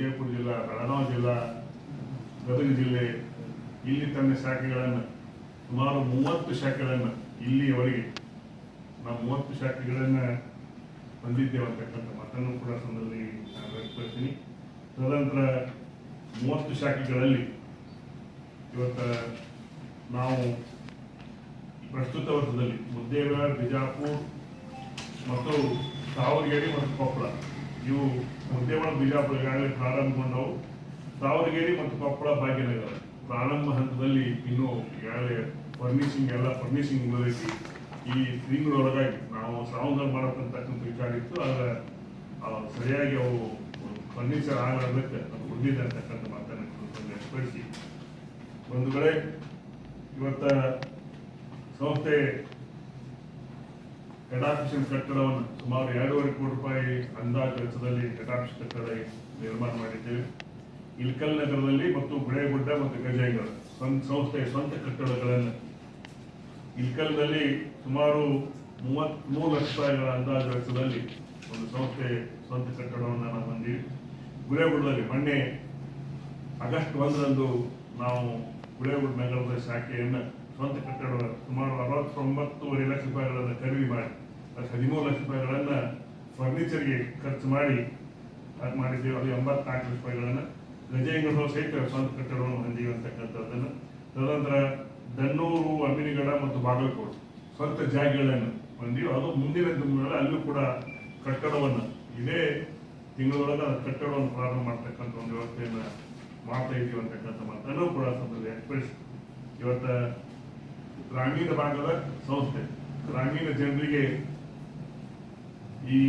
ವಿಜಯಪುರ ಜಿಲ್ಲಾ ಬೆಳಗಾವಿ ಜಿಲ್ಲಾ, ಗದಗ ಜಿಲ್ಲೆ, ಇಲ್ಲಿ ತನ್ನ ಶಾಖೆಗಳನ್ನು ಸುಮಾರು ಮೂವತ್ತು ಶಾಖೆಗಳನ್ನು ಇಲ್ಲಿಯವರೆಗೆ ನಾವು ಮೂವತ್ತು ಶಾಖೆಗಳನ್ನು ಹೊಂದಿದ್ದೇವೆ ಅಂತಕ್ಕಂಥ ಮಾತನ್ನು ಕೂಡ ಸಂದರ್ಭದಲ್ಲಿ ನಾನು ವ್ಯಕ್ತಪಡಿಸ್ತೀನಿ. ತದನಂತರ ಮೂವತ್ತು ಶಾಖೆಗಳಲ್ಲಿ ಇವತ್ತ ನಾವು ಪ್ರಸ್ತುತ ವರ್ಷದಲ್ಲಿ ಮುದ್ದೇಬೇಳ ಬಿಜಾಪುರ್ ಮತ್ತು ದಾವಣಗೆರೆ ಮತ್ತು ಕೊಪ್ಪಳ ಇವು ಮುದ್ದೇಬೇಳ ಬಿಜಾಪುರ ಈಗಾಗಲೇ ಪ್ರಾರಂಭಗೊಂಡವು. ದಾವಣಗೆರೆ ಮತ್ತು ಕೊಪ್ಪಳ ಭಾಗ್ಯನಗರ ಪ್ರಾರಂಭ ಹಂತದಲ್ಲಿ ಇನ್ನೂ ಈಗಾಗಲೇ ಫರ್ನಿಶಿಂಗ್, ಎಲ್ಲ ಫರ್ನಿಶಿಂಗ್ ಮುಗಿದೈತಿ ಈ ತಿಂಗಳೊಳಗಾಗಿ ನಾವು ಶ್ರಾವಣದಲ್ಲಿ ಮಾಡತಕ್ಕಂಥ ವಿಚಾರ ಇತ್ತು. ಆದರೆ ಸರಿಯಾಗಿ ಅವು ಫರ್ನಿಚರ್ ಆಗಲಾರ್ದಕ್ಕೆ ಅದು ಉಳಿದಿದೆ ಅಂತಕ್ಕಂಥ ಮಾತನ್ನು ವ್ಯಕ್ತಪಡಿಸಿ. ಒಂದು ಕಡೆ ಇವತ್ತ ಸಂಸ್ಥೆ ಆಫೀಸಿನ ಕಟ್ಟಡವನ್ನು ಸುಮಾರು ಎರಡೂವರೆ ಕೋಟಿ ರೂಪಾಯಿ ಅಂದಾಜು ವೆಚ್ಚದಲ್ಲಿ ಆಫೀಸ್ ಕಟ್ಟಡ ನಿರ್ಮಾಣ ಮಾಡಿದ್ದೇವೆ. ಇಲ್ಕಲ್ ನಗರದಲ್ಲಿ ಮತ್ತು ಗುಡೇಗುಡ್ಡ ಮತ್ತು ಸ್ವಂತ ಸಂಸ್ಥೆಯ ಸ್ವಂತ ಕಟ್ಟಡಗಳನ್ನು. ಇಲ್ಕಲ್ನಲ್ಲಿ ಸುಮಾರು ಮೂವತ್ಮೂರು ಲಕ್ಷ ರೂಪಾಯಿಗಳ ಅಂದಾಜು ವೆಚ್ಚದಲ್ಲಿ ಒಂದು ಸಂಸ್ಥೆ ಸ್ವಂತ ಕಟ್ಟಡವನ್ನು ನಾವು ಹೊಂದಿವಿ. ಗುಡೇಗುಡ್ಡದಲ್ಲಿ ಮೊನ್ನೆ ಆಗಸ್ಟ್ ಒಂದರಂದು ನಾವು ಗುಡೇಗುಡ್ ನಗರದ ಶಾಖೆಯನ್ನು ಸ್ವಂತ ಕಟ್ಟಡ ಅರವತ್ತೊಂಬತ್ತೂವರೆ ಲಕ್ಷ ರೂಪಾಯಿಗಳನ್ನು ಖರೀದಿ ಮಾಡಿ ಅದು ಹದಿಮೂರು ಲಕ್ಷ ರೂಪಾಯಿಗಳನ್ನು ಫರ್ನಿಚರ್ಗೆ ಖರ್ಚು ಮಾಡಿ ಅದು ಮಾಡಿದ್ದೇವೆ. ಅದು ಎಂಬತ್ನಾಲ್ಕು ಲಕ್ಷ ರೂಪಾಯಿಗಳನ್ನು ಗಜೇಂದ್ರ ಸಹಿತ ಸ್ವಂತ ಕಟ್ಟಡವನ್ನು ಹೊಂದಿವೆ ಅಂತಕ್ಕಂಥದ್ದನ್ನು ತದನಂತರ ದನ್ನೂರು ಅಮಿನಿಗಡ ಮತ್ತು ಬಾಗಲಕೋಟೆ ಸ್ವಂತ ಜಾಗಗಳನ್ನು ಹೊಂದಿವೆ ಅದು ಮುಂದಿನ ದಿನಗಳಲ್ಲಿ ಅಲ್ಲೂ ಕೂಡ ಕಟ್ಟಡವನ್ನು ಇದೇ ತಿಂಗಳೊಳಗೆ ಅದು ಕಟ್ಟಡವನ್ನು ಪ್ರಾರಂಭ ಮಾಡ್ತಕ್ಕಂಥ ಒಂದು ವ್ಯವಸ್ಥೆಯನ್ನು ಮಾಡ್ತಾ ಇದ್ದೀವಿ ಅಂತಕ್ಕಂಥ ಮಾತನ್ನು ಕೂಡ ಸಂದರ್ಭದಲ್ಲಿ ವ್ಯಕ್ತಪಡಿಸಿ ಇವತ್ತ ಗ್ರಾಮೀಣ ಭಾಗದ ಸಂಸ್ಥೆ ಗ್ರಾಮೀಣ ಜನರಿಗೆ ಈ